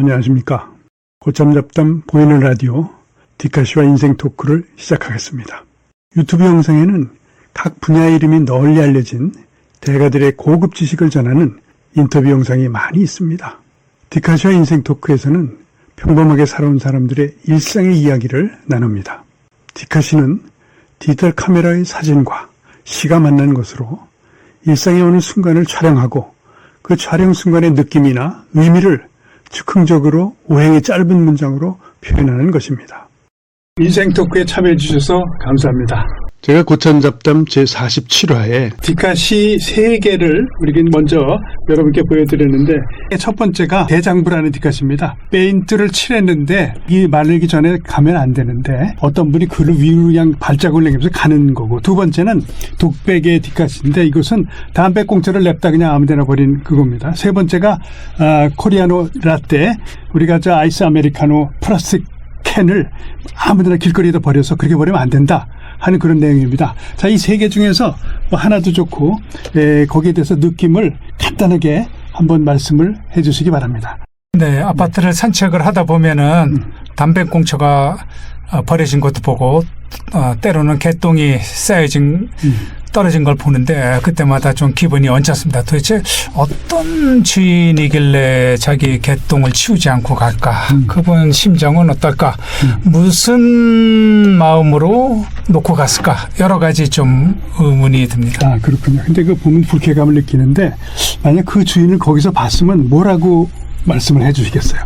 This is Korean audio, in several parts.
안녕하십니까. 고참 잡담 보이는 라디오 디카시와 인생 토크를 시작하겠습니다. 유튜브 영상에는 각 분야의 이름이 널리 알려진 대가들의 고급 지식을 전하는 인터뷰 영상이 많이 있습니다. 디카시와 인생 토크에서는 평범하게 살아온 사람들의 일상의 이야기를 나눕니다. 디카시는 디지털 카메라의 사진과 시가 만나는 것으로 일상의 어느 순간을 촬영하고 그 촬영 순간의 느낌이나 의미를 즉흥적으로 오행의 짧은 문장으로 표현하는 것입니다. 인생 토크에 참여해 주셔서 감사합니다. 제가 고참 잡담 제 47화에 디카시 세 개를 우리가 먼저 여러분께 보여드렸는데 첫 번째가 대장부라는 디카시입니다. 페인트를 칠했는데 이 말리기 전에 가면 안 되는데 어떤 분이 그를 위로 그냥 발자국을 내면서 가는 거고 두 번째는 독백의 디카시인데 이것은 담배 공짜를 냅다 그냥 아무데나 버린 그겁니다. 세 번째가 아, 코리아노 라떼 우리가 저 아이스 아메리카노 플라스틱 캔을 아무데나 길거리에다 버려서 그렇게 버리면 안 된다 하는 그런 내용입니다. 자, 이 세 개 중에서 뭐 하나도 좋고 에, 거기에 대해서 느낌을 간단하게 한번 말씀을 해주시기 바랍니다. 네, 아파트를 산책을 하다 보면은 담배꽁초가 어, 버려진 것도 보고 어, 때로는 개똥이 쌓여진 떨어진 걸 보는데 그때마다 좀 기분이 언짢습니다. 도대체 어떤 주인이길래 자기 개똥을 치우지 않고 갈까? 그분 심정은 어떨까? 무슨 마음으로 놓고 갔을까? 여러 가지 좀 의문이 듭니다. 아 그렇군요. 근데 그 보면 불쾌감을 느끼는데 만약 그 주인을 거기서 봤으면 뭐라고 말씀을 해 주시겠어요?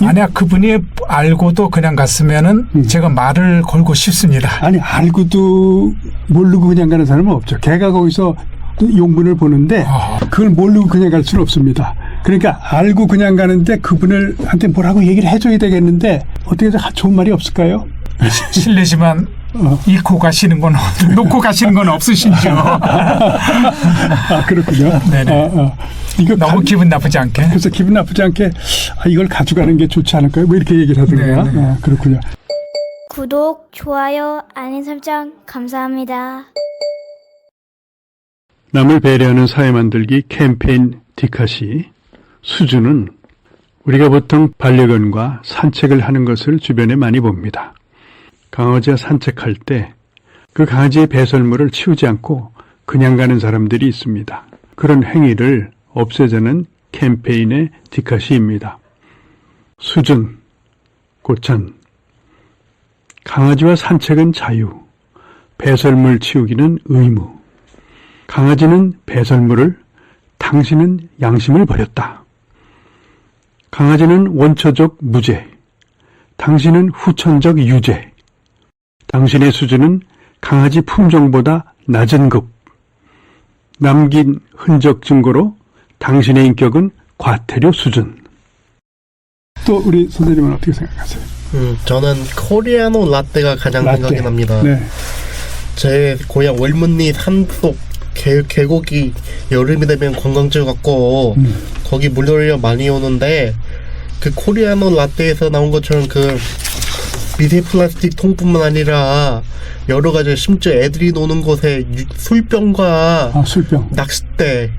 만약 그분이 알고도 그냥 갔으면은 제가 말을 걸고 싶습니다. 아니 알고도 모르고 그냥 가는 사람은 없죠. 걔가 거기서 용문을 보는데 아. 그걸 모르고 그냥 갈 수는 없습니다. 그러니까 알고 그냥 가는데 그분을 한테 뭐라고 얘기를 해줘야 되겠는데 어떻게 좀 좋은 말이 없을까요? 실례지만 어. 잃고 가시는 건 없- 놓고 가시는 건 없으신지요? 아 그렇군요. 네네. 아, 아. 이거 너무 가- 기분 나쁘지 않게. 그래서 기분 나쁘지 않게 아, 이걸 가져가는 게 좋지 않을까요? 뭐 이렇게 얘기를 하던가. 네, 네. 아, 그렇군요. 구독, 좋아요, 알림 설정 감사합니다. 남을 배려하는 사회 만들기 캠페인 디카시 수준은 우리가 보통 반려견과 산책을 하는 것을 주변에 많이 봅니다. 강아지와 산책할 때 그 강아지의 배설물을 치우지 않고 그냥 가는 사람들이 있습니다. 그런 행위를 없애자는 캠페인의 디카시입니다. 수준, 고천, 강아지와 산책은 자유, 배설물 치우기는 의무. 강아지는 배설물을, 당신은 양심을 버렸다. 강아지는 원초적 무죄, 당신은 후천적 유죄. 당신의 수준은 강아지 품종보다 낮은 급. 남긴 흔적 증거로 당신의 인격은 과태료 수준. 또 우리 선생님은 어떻게 생각하세요? 음, 저는 코리아노 라떼가 가장 생각이 납니다. 네. 제 고향 월문리 산속 계, 계곡이 여름이 되면 관광지 같고 음. 거기 물놀이가 많이 오는데 그 코리아노 라떼에서 나온 것처럼 그 미세 플라스틱 통뿐만 아니라 여러 가지 심지어 애들이 노는 곳에 유- 술병과 아, 술병. 낚싯대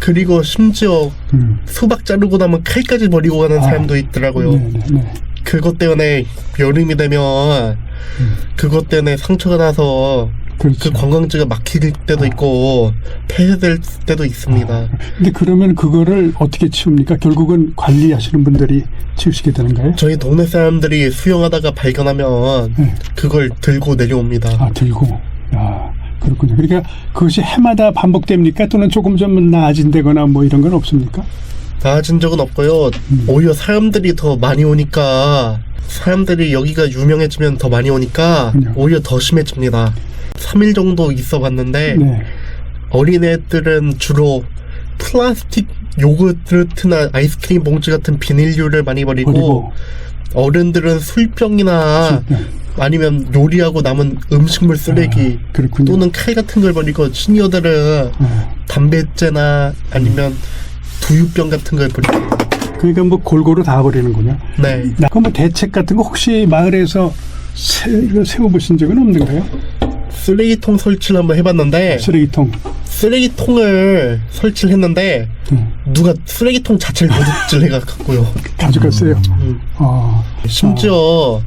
그리고 심지어 음. 수박 자르고 나면 칼까지 버리고 가는 아. 사람도 있더라고요. 네, 네, 네. 그것 때문에 여름이 되면 그것 때문에 상처가 나서 그렇죠. 그 관광지가 막힐 때도 있고 폐쇄될 때도 있습니다. 근데 그러면 그거를 어떻게 치웁니까? 결국은 관리하시는 분들이 치우시게 되는가요? 저희 동네 사람들이 수영하다가 발견하면 네. 그걸 들고 내려옵니다. 아, 들고. 야, 그렇군요. 그러니까 그것이 해마다 반복됩니까? 또는 조금 좀 나아진다거나 뭐 이런 건 없습니까? 나아진 적은 없고요. 오히려 사람들이 더 많이 오니까 사람들이 여기가 유명해지면 더 많이 오니까 그렇군요. 오히려 더 심해집니다. 3일 정도 있어 봤는데 네. 어린애들은 주로 플라스틱 요구르트나 아이스크림 봉지 같은 비닐류를 많이 버리고, 버리고. 어른들은 술병이나 술병. 아니면 요리하고 남은 음식물 쓰레기 아. 또는 칼 같은 걸 버리고 시니어들은 네. 담배째나 아니면 두유병 같은 걸 버리고 그러니까 뭐 골고루 다 버리는군요. 네 그럼 뭐 대책 같은 거 혹시 마을에서 세, 세워보신 적은 없는가요? 쓰레기통 설치를 한번 해봤는데 쓰레기통. 쓰레기통을 설치를 했는데 음. 누가 쓰레기통 자체를 도둑질 해갖고요. 가져갔어요. 음. 어, 심지어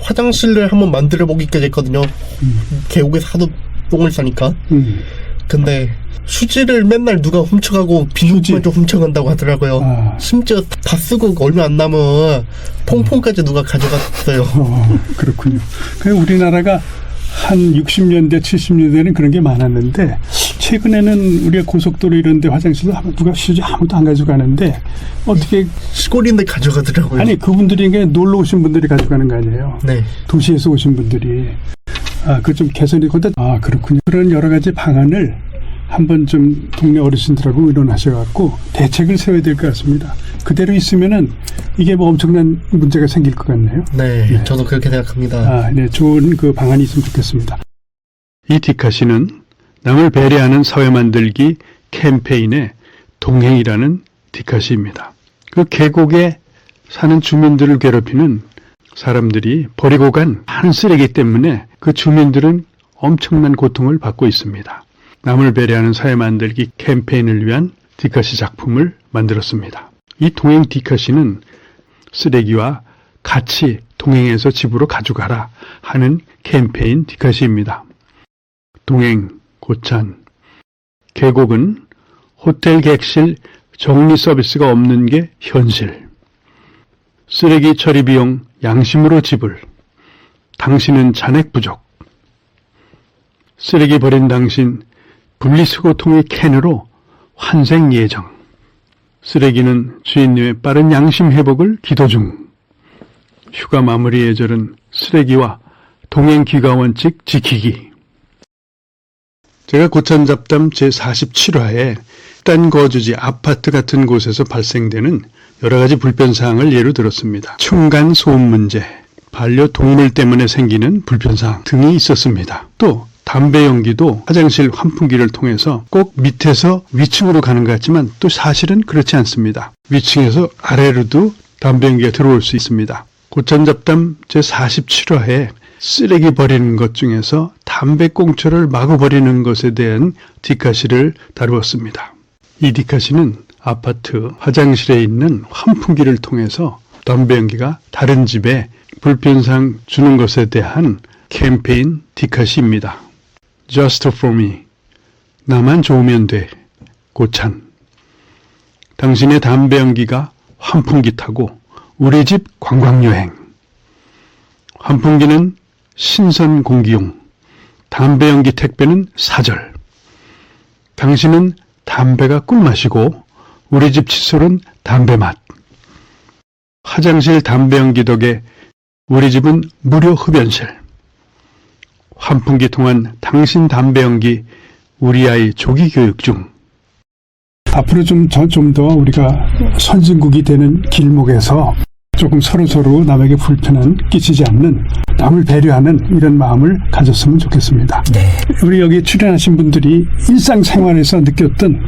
화장실을 한번 만들어 보기까지 했거든요. 계곡에서 하도 똥을 싸니까. 음. 근데 휴지를 맨날 누가 훔쳐가고 비누만 좀 훔쳐간다고 하더라고요. 아. 심지어 다 쓰고 얼마 안 남은 퐁퐁까지 누가 가져갔어요. 어, 그렇군요. 그 우리나라가 한 60년대, 70년대에는 그런 게 많았는데 최근에는 우리가 고속도로 이런 데 화장실도 아무- 누가 휴지 아무도 안 가져가는데 어떻게 시골인데 가져가더라고요. 아니 그분들이 이게 놀러 오신 분들이 가져가는 거 아니에요. 네. 도시에서 오신 분들이 아, 그 좀 개선이 근데 아, 그렇군요. 그런 여러 가지 방안을 한번 좀 동네 어르신들하고 의논하셔갖고 대책을 세워야 될 것 같습니다. 그대로 있으면은 이게 뭐 엄청난 문제가 생길 것 같네요. 네, 네. 저도 그렇게 생각합니다. 아, 네, 좋은 그 방안이 있으면 좋겠습니다. 이 디카시는 남을 배려하는 사회 만들기 캠페인의 동행이라는 디카시입니다. 그 계곡에 사는 주민들을 괴롭히는 사람들이 버리고 간 많은 쓰레기 때문에 그 주민들은 엄청난 고통을 받고 있습니다. 남을 배려하는 사회 만들기 캠페인을 위한 디카시 작품을 만들었습니다. 이 동행 디카시는 쓰레기와 같이 동행해서 집으로 가져가라 하는 캠페인 디카시입니다. 동행, 고찬, 계곡은 호텔 객실 정리 서비스가 없는 게 현실. 쓰레기 처리 비용 양심으로 지불. 당신은 잔액 부족. 쓰레기 버린 당신 분리수거통의 캔으로 환생 예정. 쓰레기는 주인님의 빠른 양심 회복을 기도 중. 휴가 마무리 예절은 쓰레기와 동행 귀가 원칙 지키기. 제가 고찬 잡담 제47화에 딴 거주지 아파트 같은 곳에서 발생되는 여러 가지 불편 사항을 예로 들었습니다. 층간 소음 문제, 반려 동물 때문에 생기는 불편 사항 등이 있었습니다. 또 담배 연기도 화장실 환풍기를 통해서 꼭 밑에서 위층으로 가는 것 같지만 또 사실은 그렇지 않습니다. 위층에서 아래로도 담배 연기가 들어올 수 있습니다. 고찬 잡담 제47화에 쓰레기 버리는 것 중에서 담배꽁초를 마구 버리는 것에 대한 디카시를 다루었습니다. 이 디카시는 아파트 화장실에 있는 환풍기를 통해서 담배 연기가 다른 집에 불편상 주는 것에 대한 캠페인 디카시입니다. Just for me. 나만 좋으면 돼. 고찬. 당신의 담배 연기가 환풍기 타고 우리 집 관광여행. 환풍기는 신선 공기용, 담배 연기 택배는 사절. 당신은 담배가 꿀맛이고 우리 집 칫솔은 담배 맛. 화장실 담배 연기 덕에 우리 집은 무료 흡연실. 환풍기 통한 당신 담배 연기 우리 아이 조기 교육 중. 앞으로 좀좀더 우리가 선진국이 되는 길목에서 조금 서로 서로 남에게 불편은 끼치지 않는 남을 배려하는 이런 마음을 가졌으면 좋겠습니다. 우리 여기 출연하신 분들이 일상생활에서 느꼈던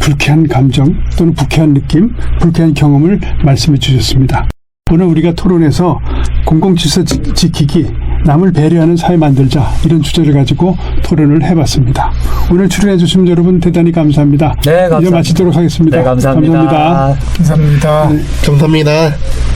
불쾌한 감정 또는 불쾌한 느낌, 불쾌한 경험을 말씀해 주셨습니다. 오늘 우리가 토론에서 공공질서 지- 지키기, 남을 배려하는 사회 만들자 이런 주제를 가지고 토론을 해봤습니다. 오늘 출연해 주신 여러분 대단히 감사합니다. 네, 감사합니다. 이제 마치도록 하겠습니다. 네, 감사합니다. 감사합니다. 감사합니다. 감사합니다.